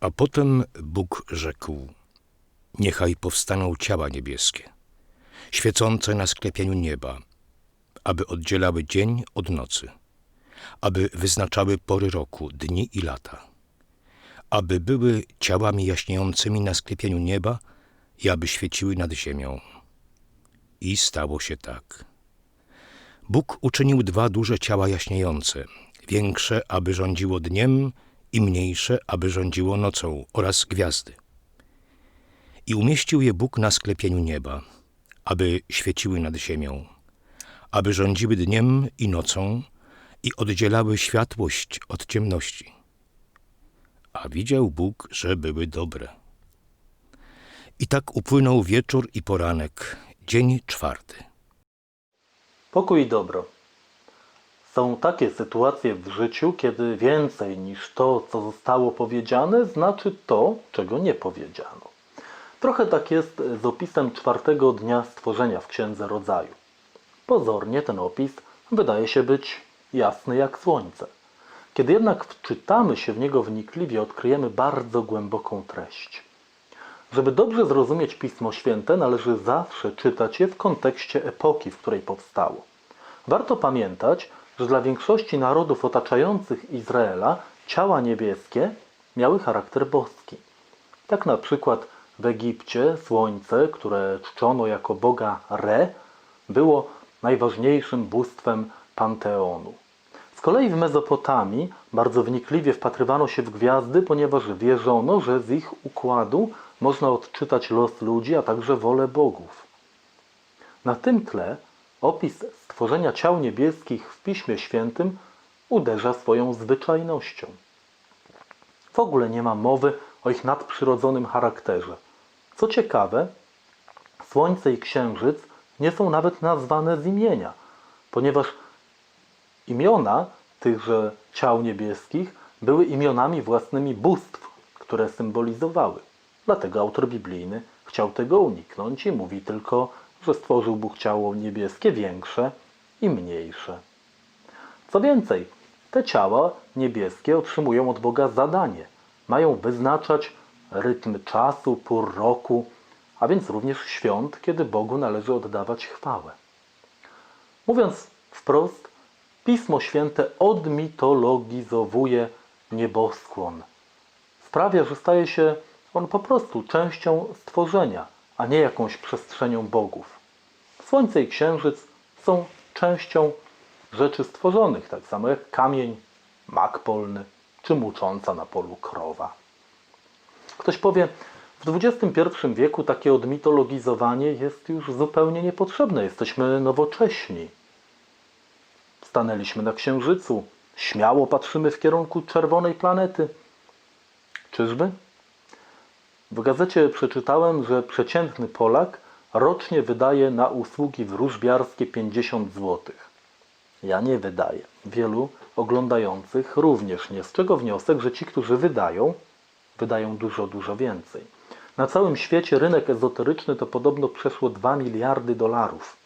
A potem Bóg rzekł: Niechaj powstaną ciała niebieskie, świecące na sklepieniu nieba, aby oddzielały dzień od nocy, aby wyznaczały pory roku, dni i lata, aby były ciałami jaśniejącymi na sklepieniu nieba i aby świeciły nad ziemią. I stało się tak. Bóg uczynił dwa duże ciała jaśniejące, większe, aby rządziło dniem, i mniejsze, aby rządziło nocą, oraz gwiazdy. I umieścił je Bóg na sklepieniu nieba, aby świeciły nad ziemią, aby rządziły dniem i nocą i oddzielały światłość od ciemności. A widział Bóg, że były dobre. I tak upłynął wieczór i poranek, dzień czwarty. Pokój i dobro. Są takie sytuacje w życiu, kiedy więcej niż to, co zostało powiedziane, znaczy to, czego nie powiedziano. Trochę tak jest z opisem czwartego dnia stworzenia w Księdze Rodzaju. Pozornie ten opis wydaje się być jasny jak słońce. Kiedy jednak wczytamy się w niego wnikliwie, odkryjemy bardzo głęboką treść. Żeby dobrze zrozumieć Pismo Święte, należy zawsze czytać je w kontekście epoki, w której powstało. Warto pamiętać, że dla większości narodów otaczających Izraela ciała niebieskie miały charakter boski. Tak na przykład w Egipcie słońce, które czczono jako boga Re, było najważniejszym bóstwem panteonu. Z kolei w Mezopotamii bardzo wnikliwie wpatrywano się w gwiazdy, ponieważ wierzono, że z ich układu można odczytać los ludzi, a także wolę bogów. Na tym tle opis stworzenia ciał niebieskich w Piśmie Świętym uderza swoją zwyczajnością. W ogóle nie ma mowy o ich nadprzyrodzonym charakterze. Co ciekawe, Słońce i Księżyc nie są nawet nazwane z imienia, ponieważ imiona tychże ciał niebieskich były imionami własnymi bóstw, które symbolizowały. Dlatego autor biblijny chciał tego uniknąć i mówi tylko, że stworzył Bóg ciało niebieskie większe i mniejsze. Co więcej, te ciała niebieskie otrzymują od Boga zadanie. Mają wyznaczać rytm czasu, pór roku, a więc również świąt, kiedy Bogu należy oddawać chwałę. Mówiąc wprost, Pismo Święte odmitologizowuje nieboskłon. Sprawia, że staje się on po prostu częścią stworzenia, a nie jakąś przestrzenią bogów. Słońce i księżyc są częścią rzeczy stworzonych, tak samo jak kamień, mak polny czy mucząca na polu krowa. Ktoś powie, w XXI wieku takie odmitologizowanie jest już zupełnie niepotrzebne. Jesteśmy nowocześni. Stanęliśmy na Księżycu, śmiało patrzymy w kierunku czerwonej planety. Czyżby? W gazecie przeczytałem, że przeciętny Polak rocznie wydaje na usługi wróżbiarskie 50 zł. Ja nie wydaję. Wielu oglądających również nie. Z czego wniosek, że ci, którzy wydają, wydają dużo, dużo więcej. Na całym świecie rynek ezoteryczny to podobno przeszło 2 miliardy dolarów.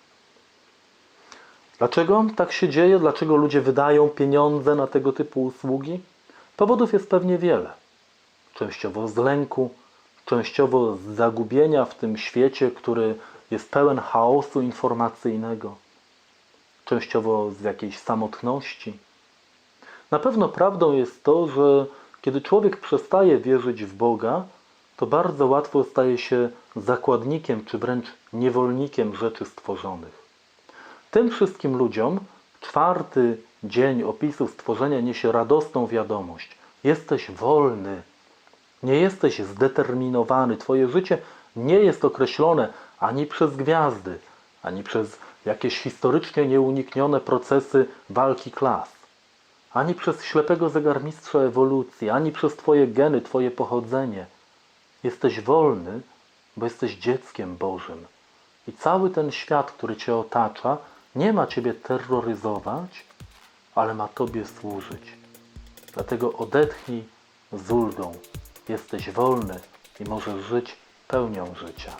Dlaczego tak się dzieje? Dlaczego ludzie wydają pieniądze na tego typu usługi? Powodów jest pewnie wiele. Częściowo z lęku, częściowo zagubienia w tym świecie, który jest pełen chaosu informacyjnego, częściowo z jakiejś samotności. Na pewno prawdą jest to, że kiedy człowiek przestaje wierzyć w Boga, to bardzo łatwo staje się zakładnikiem czy wręcz niewolnikiem rzeczy stworzonych. Tym wszystkim ludziom czwarty dzień opisu stworzenia niesie radosną wiadomość. Jesteś wolny. Nie jesteś zdeterminowany. Twoje życie nie jest określone ani przez gwiazdy, ani przez jakieś historycznie nieuniknione procesy walki klas, ani przez ślepego zegarmistrza ewolucji, ani przez Twoje geny, Twoje pochodzenie. Jesteś wolny, bo jesteś dzieckiem Bożym. I cały ten świat, który Cię otacza, nie ma Ciebie terroryzować, ale ma Tobie służyć. Dlatego odetchnij z ulgą. Jesteś wolny i możesz żyć pełnią życia.